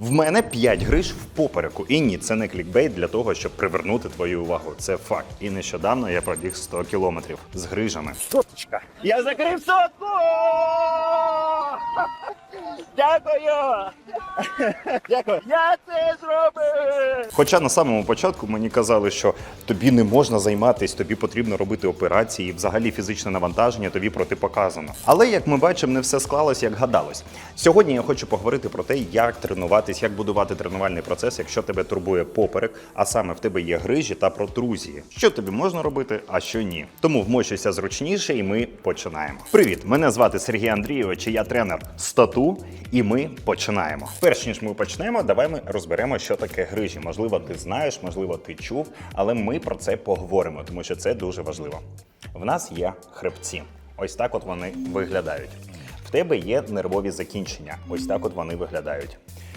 В мене 5 гриж в попереку. І ні, це не клікбейт для того, щоб привернути твою увагу. Це факт. І нещодавно я пробіг 100 кілометрів з грижами. Соточка. Я закрив сотку! Дякую! Дякую. Я це зробив! Хоча на самому початку мені казали, що тобі не можна займатися, тобі потрібно робити операції, взагалі фізичне навантаження тобі протипоказано. Але як ми бачимо, не все склалось, як гадалось. Сьогодні я хочу поговорити про те, як тренуватись, як будувати тренувальний процес, якщо тебе турбує поперек, а саме в тебе є грижі та протрузії. Що тобі можна робити, а що ні. Тому вмощуйся зручніше, і ми починаємо. Привіт! Мене звати Сергій Андрійович, і я тренер стату, і ми починаємо. Перш ніж ми почнемо, давай ми розберемо, що таке грижі. Можливо, ти знаєш, можливо, ти чув, але ми про це поговоримо, тому що це дуже важливо. В нас є хребці. Ось так от вони виглядають. В тебе є нервові закінчення. Ось так от вони виглядають.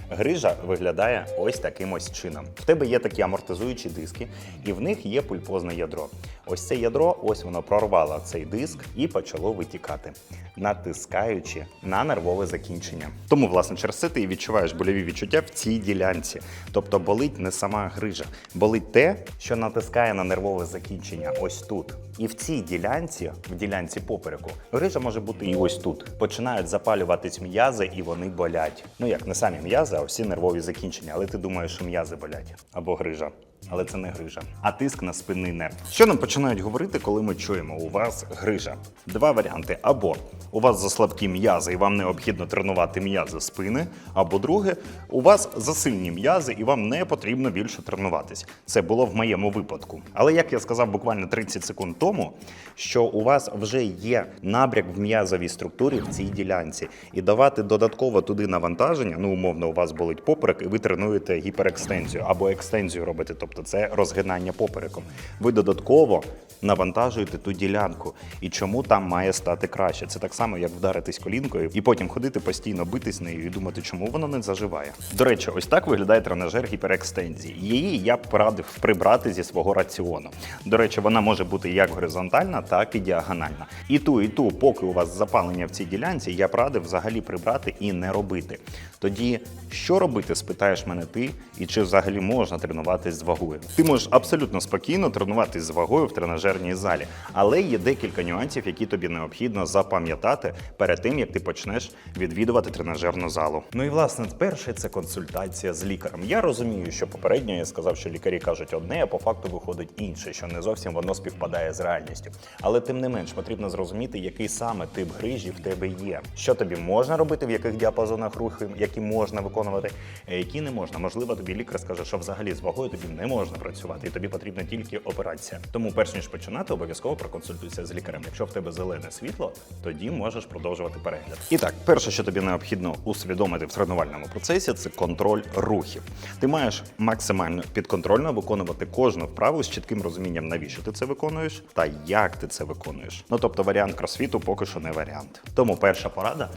Грижа виглядає ось таким ось чином. В тебе є такі амортизуючі диски, і в них є пульпозне ядро. Ось це ядро, ось воно прорвало цей диск і почало витікати, натискаючи на нервове закінчення. Тому, власне, через це ти і відчуваєш больові відчуття в цій ділянці. Тобто болить не сама грижа, болить те, що натискає на нервове закінчення ось тут. І в цій ділянці, в ділянці попереку, грижа може бути і ось тут. Починають запалюватись м'язи, і вони болять. Ну як не самі м'язи, а усі нервові закінчення. Але ти думаєш, що м'язи болять або грижа. Але це не грижа, а тиск на спинний нерв. Що нам починають говорити, коли ми чуємо у вас грижа? Два варіанти: або у вас заслабкі м'язи, і вам необхідно тренувати м'язи спини, або друге, у вас засильні м'язи, і вам не потрібно більше тренуватись. Це було в моєму випадку. Але як я сказав буквально 30 секунд тому, що у вас вже є набряк в м'язовій структурі в цій ділянці, і давати додатково туди навантаження, ну умовно, у вас болить поперек, і ви тренуєте гіперекстензію або екстензію робите, тобто це розгинання попереком. Ви додатково навантажуєте ту ділянку. І чому там має стати краще? Це так само, як вдаритись колінкою і потім ходити постійно битись нею і думати, чому воно не заживає. До речі, ось так виглядає тренажер гіперекстензії. Її я б порадив прибрати зі свого раціону. До речі, вона може бути як горизонтальна, так і діагональна. І ту, і ту, поки у вас запалення в цій ділянці, я б радив взагалі прибрати і не робити. Тоді що робити, спитаєш мене ти, і чи взагалі можна тренуватись з вагою? Ти можеш абсолютно спокійно тренуватись з вагою в тренажерній залі, але є декілька нюансів, які тобі необхідно запам'ятати перед тим, як ти почнеш відвідувати тренажерну залу. Ну і власне, перше це консультація з лікарем. Я розумію, що попередньо я сказав, що лікарі кажуть одне, а по факту виходить інше, що не зовсім воно співпадає з реальністю. Але тим не менш потрібно зрозуміти, який саме тип грижі в тебе є, що тобі можна робити, в яких діапазонах рухів, які можна виконувати, які не можна. Можливо, тобі лікар скаже, що взагалі з вагою тобі не можна працювати, і тобі потрібна тільки операція. Тому, перш ніж починати, обов'язково проконсультуйся з лікарем. Якщо в тебе зелене світло, тоді можеш продовжувати перегляд. І так, перше, що тобі необхідно усвідомити в тренувальному процесі, це контроль рухів. Ти маєш максимально підконтрольно виконувати кожну вправу з чітким розумінням, навіщо ти це виконуєш та як ти це виконуєш. Ну тобто варіант кросфіту поки що не варіант. Тому перша порада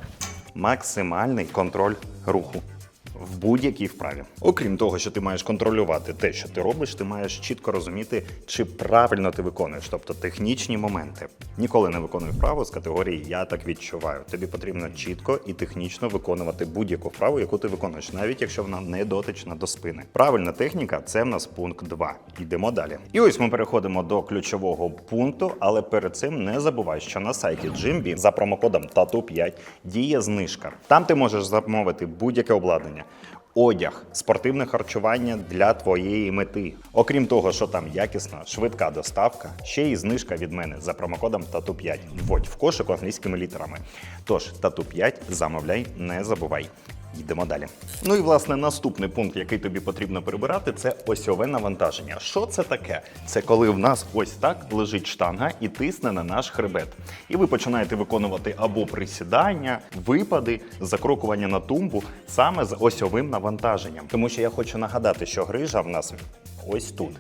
максимальний контроль руху. В будь-якій вправі, окрім того, що ти маєш контролювати те, що ти робиш, ти маєш чітко розуміти, чи правильно ти виконуєш, тобто технічні моменти. Ніколи не виконую вправу з категорії Я так відчуваю. Тобі потрібно чітко і технічно виконувати будь-яку вправу, яку ти виконуєш, навіть якщо вона не дотична до спини. Правильна техніка це в нас пункт 2. Йдемо далі. І ось ми переходимо до ключового пункту, але перед цим не забувай, що на сайті Jimby за промокодом TATU5 діє знижка. Там ти можеш замовити будь-яке обладнання. Одяг, спортивне харчування для твоєї мети. Окрім того, що там якісна, швидка доставка, ще й знижка від мене за промокодом тату 5 Вводь в кошик англійськими літерами. Тож тату 5 замовляй, не забувай. Йдемо далі. Ну і власне наступний пункт, який тобі потрібно прибирати, це осьове навантаження. Що це таке? Це коли в нас ось так лежить штанга і тисне на наш хребет. І ви починаєте виконувати або присідання, випади, закрокування на тумбу саме з осьовим навантаженням. Тому що я хочу нагадати, що грижа в нас ось тут.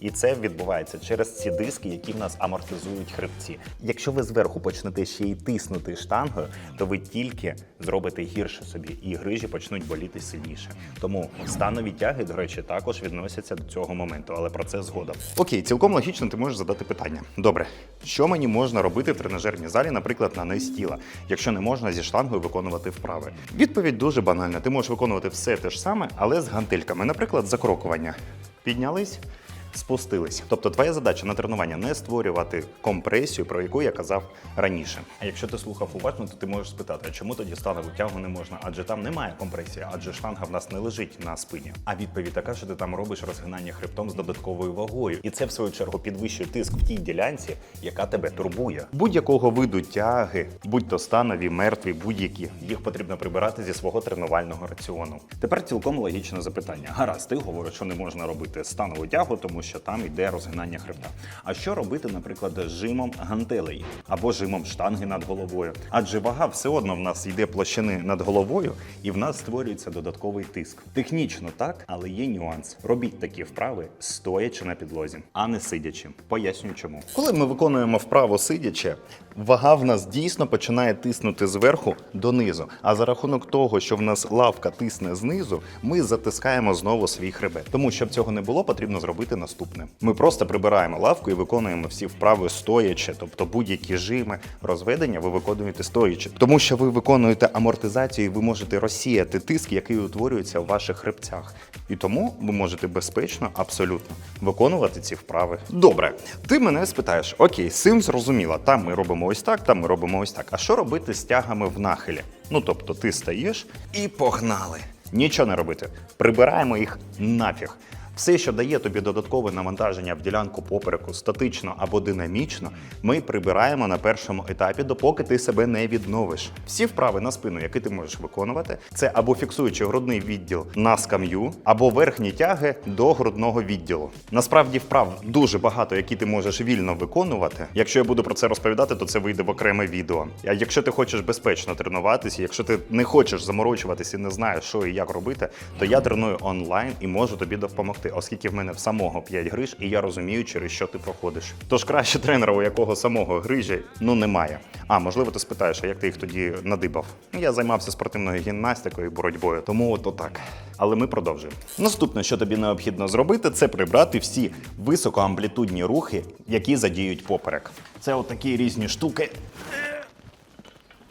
І це відбувається через ці диски, які в нас амортизують хребці. Якщо ви зверху почнете ще й тиснути штангою, то ви тільки зробите гірше собі, і грижі почнуть боліти сильніше. Тому станові тяги, до речі, також відносяться до цього моменту, але про це згодом. Окей, цілком логічно, ти можеш задати питання. Добре, що мені можна робити в тренажерній залі, наприклад, на низ тіла, якщо не можна зі штангою виконувати вправи? Відповідь дуже банальна. Ти можеш виконувати все те ж саме, але з гантельками. Наприклад, закрокування. Піднялись. Спустились. Тобто, твоя задача на тренування не створювати компресію, про яку я казав раніше. А якщо ти слухав уважно, то ти можеш спитати, а чому тоді станову тягу не можна? Адже там немає компресії, адже штанга в нас не лежить на спині. А відповідь така, що ти там робиш розгинання хребтом з додатковою вагою, і це в свою чергу підвищує тиск в тій ділянці, яка тебе турбує. Будь-якого виду тяги, будь то станові, мертві, будь-які, їх потрібно прибирати зі свого тренувального раціону. Тепер цілком логічне запитання. Гаразд, ти говориш, що не можна робити станову тягу, тому що там йде розгинання хребта. А що робити, наприклад, з жимом гантелей або жимом штанги над головою? Адже вага все одно в нас йде площини над головою, і в нас створюється додатковий тиск. Технічно так, але є нюанс. Робіть такі вправи стоячи на підлозі, а не сидячи. Пояснюю чому. Коли ми виконуємо вправу сидячи, вага в нас дійсно починає тиснути зверху донизу. А за рахунок того, що в нас лавка тисне знизу, ми затискаємо знову свій хребет. Тому щоб цього не було, потрібно зробити наступне: ми просто прибираємо лавку і виконуємо всі вправи стоячи, тобто будь-які жими, розведення ви виконуєте стоячи, тому що ви виконуєте амортизацію, і ви можете розсіяти тиск, який утворюється у ваших хребцях. І тому ви можете безпечно, абсолютно виконувати ці вправи. Добре, ти мене спитаєш: окей, з цим зрозуміло. Там ми робимо ось так, там ми робимо ось так. А що робити з тягами в нахилі? Ну тобто, ти стаєш і погнали. Нічого не робити. Прибираємо їх нафіг. Все, що дає тобі додаткове навантаження в ділянку попереку статично або динамічно, ми прибираємо на першому етапі, допоки ти себе не відновиш. Всі вправи на спину, які ти можеш виконувати, це або фіксуючи грудний відділ на скам'ю, або верхні тяги до грудного відділу. Насправді вправ дуже багато, які ти можеш вільно виконувати. Якщо я буду про це розповідати, то це вийде в окреме відео. А якщо ти хочеш безпечно тренуватися, якщо ти не хочеш заморочуватися і не знаєш, що і як робити, то я треную онлайн і можу тобі допомогти, оскільки в мене в самого 5 гриж, і я розумію, через що ти проходиш. Тож краще тренера, у якого самого грижі, ну немає. А можливо, ти спитаєш, а як ти їх тоді надибав? Ну, Я займався спортивною гімнастикою і боротьбою, тому от отак. Але ми продовжуємо. Наступне, що тобі необхідно зробити, це прибрати всі високоамплітудні рухи, які задіють поперек. Це отакі різні штуки.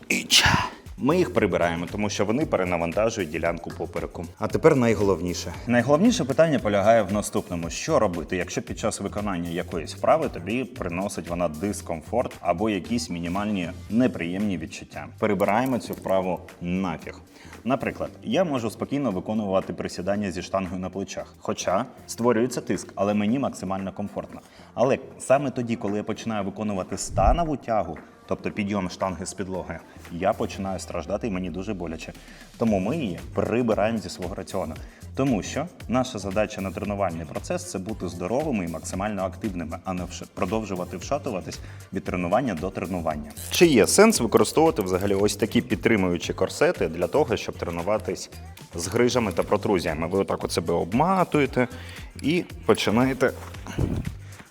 Іча. Ми їх прибираємо, тому що вони перенавантажують ділянку попереку. А тепер найголовніше. Найголовніше питання полягає в наступному: що робити, якщо під час виконання якоїсь вправи тобі приносить вона дискомфорт або якісь мінімальні неприємні відчуття. Перебираємо цю вправу нафіг. Наприклад, я можу спокійно виконувати присідання зі штангою на плечах, хоча створюється тиск, але мені максимально комфортно. Але саме тоді, коли я починаю виконувати станову тягу, тобто підйом штанги з підлоги, я починаю страждати і мені дуже боляче. Тому ми її прибираємо зі свого раціону. Тому що наша задача на тренувальний процес це бути здоровими і максимально активними, а не продовжувати вшатуватись від тренування до тренування. Чи є сенс використовувати взагалі ось такі підтримуючі корсети для того, щоб тренуватись з грижами та протрузіями? Ви отак от себе обматуєте і починаєте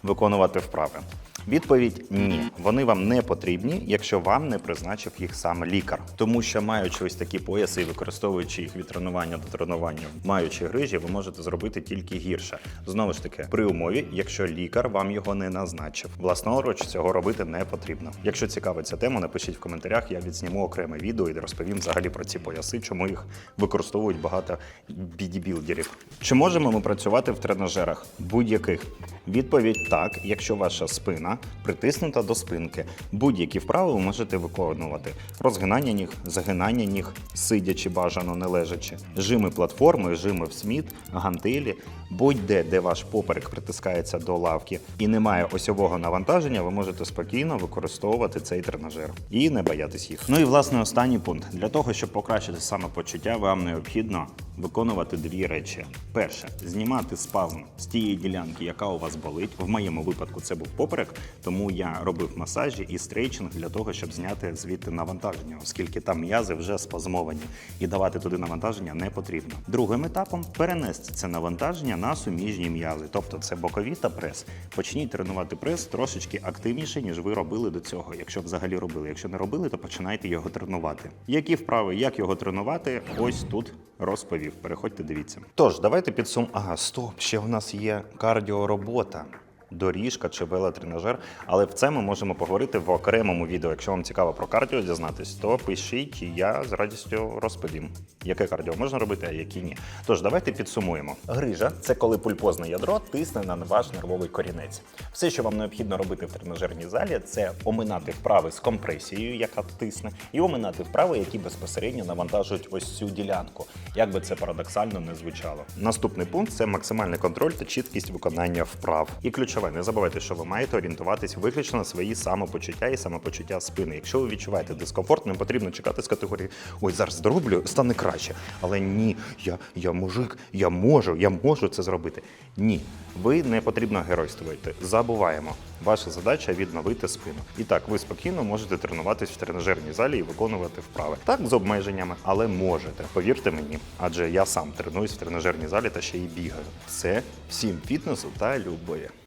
виконувати вправи. Відповідь ні, вони вам не потрібні, якщо вам не призначив їх сам лікар. Тому що маючи ось такі пояси і використовуючи їх від тренування до тренування, маючи грижі, ви можете зробити тільки гірше. Знову ж таки, при умові, якщо лікар вам його не назначив. Власноруч цього робити не потрібно. Якщо цікавить ця тема, напишіть в коментарях, я відсніму окреме відео і розповім взагалі про ці пояси, чому їх використовують багато бідібілдерів. Чи можемо ми працювати в тренажерах будь-яких? Відповідь так, якщо ваша спина притиснута до спинки. Будь-які вправи ви можете виконувати: розгинання ніг, загинання ніг, сидячи бажано не лежачи, жими платформи, жими в сміт, гантелі, будь-де, де ваш поперек притискається до лавки і немає осьового навантаження, ви можете спокійно використовувати цей тренажер і не боятись їх. Ну і власне останній пункт для того, щоб покращити самопочуття, вам необхідно виконувати дві речі: перше знімати спазм з тієї ділянки, яка у вас болить. В моєму випадку це був поперек. Тому я робив масажі і стрейчинг для того, щоб зняти звідти навантаження, оскільки там м'язи вже спазмовані, і давати туди навантаження не потрібно. Другим етапом перенести це навантаження на суміжні м'язи, тобто це бокові та прес. Почніть тренувати прес трошечки активніше, ніж ви робили до цього, якщо взагалі робили. Якщо не робили, то починайте його тренувати. Які вправи, як його тренувати, ось тут розповів. Переходьте, дивіться. Тож, давайте підсум. Ага, стоп, ще у нас є кардіоробота. Доріжка чи велотренажер, але в це ми можемо поговорити в окремому відео. Якщо вам цікаво про кардіо дізнатись, то пишіть, і я з радістю розповім, яке кардіо можна робити, а які ні. Тож давайте підсумуємо. Грижа це коли пульпозне ядро тисне на ваш нервовий корінець. Все, що вам необхідно робити в тренажерній залі, це оминати вправи з компресією, яка тисне, і оминати вправи, які безпосередньо навантажують ось цю ділянку. Як би це парадоксально не звучало. Наступний пункт це максимальний контроль та чіткість виконання вправ. І ключове, не забувайте, що ви маєте орієнтуватись виключно на свої самопочуття і самопочуття спини. Якщо ви відчуваєте дискомфорт, не потрібно чекати з категорії Ой, зараз зроблю, стане краще. Але ні, я, я мужик, я можу, я можу це зробити. Ні, ви не потрібно геройствувати. Забуваємо. Ваша задача відновити спину. І так, ви спокійно можете тренуватись в тренажерній залі і виконувати вправи. Так, з обмеженнями, але можете. Повірте мені, адже я сам тренуюсь в тренажерній залі та ще й бігаю. Це всім фітнесу та любові.